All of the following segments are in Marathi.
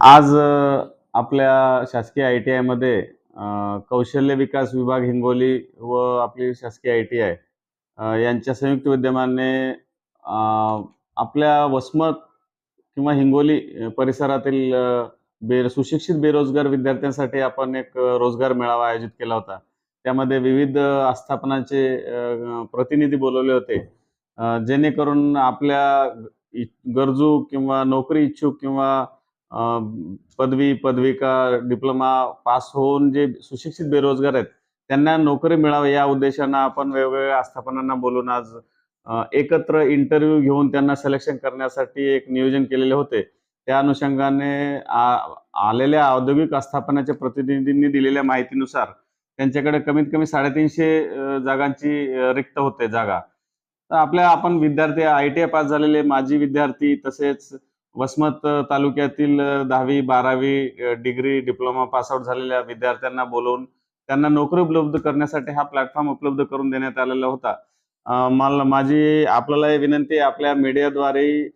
आज आपल्या शासकीय आय टी आयमध्ये कौशल्य विकास विभाग हिंगोली व आपली शासकीय आय टी आय यांच्या संयुक्त विद्यमाने आपल्या वसमत किंवा हिंगोली परिसरातील बेर बे सुशिक्षित बेरोजगार विद्यार्थ्यांसाठी आपण एक रोजगार मेळावा आयोजित केला होता. त्यामध्ये विविध आस्थापनाचे प्रतिनिधी बोलवले होते. जेणेकरून आपल्या इ गरजू किंवा नोकरी इच्छुक किंवा पदवी, पदविका, डिप्लोमा पास होऊन जे सुशिक्षित बेरोजगार आहेत, त्यांना नोकरी मिळावी या उद्देशानं आपण वेगवेगळ्या आस्थापनांना बोलून आज एकत्र इंटरव्ह्यू घेऊन त्यांना सिलेक्शन करण्यासाठी एक नियोजन केलेले होते. त्या अनुषंगाने आलेल्या औद्योगिक आस्थापनाच्या प्रतिनिधींनी दिलेल्या माहितीनुसार त्यांच्याकडे कमीत कमी साडेतीनशे जागांची रिक्त होते जागा. तर आपल्या आपण विद्यार्थी आय-टी-आय पास झालेले माजी विद्यार्थी तसेच वसमत तालुक्यातील दहावी बारावी डिग्री, डिप्लोमा पास आउट झालेल्या विद्यार्थ्यांना बोलवून त्यांना नोकरी उपलब्ध करण्यासाठी हा प्लॅटफॉर्म उपलब्ध करून देण्यात आलेला होता. मला माझी आपल्यालाही विनंती आपल्या मीडियाद्वारे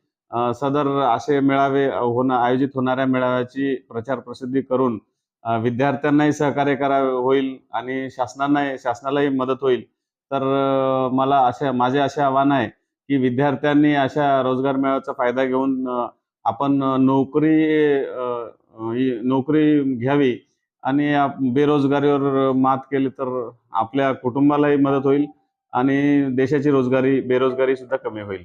सदर असे मेळावे होणं आयोजित होणाऱ्या मेळाव्याची प्रचार प्रसिद्धी करून विद्यार्थ्यांनाही सहकार्य करावे होईल आणि शासनांनाही शासनालाही मदत होईल. तर मला अशा माझे असे आव्हान आहे, की विद्यार्थ्यांनी अशा रोजगार मेळाव्याचा फायदा घेऊन आपण नोकरी ही नोकरी घ्यावी आणि बेरोजगारीवर मात केली तर आपल्या कुटुंबालाही मदत होईल आणि देशाची रोजगारी बेरोजगारी सुद्धा कमी होईल.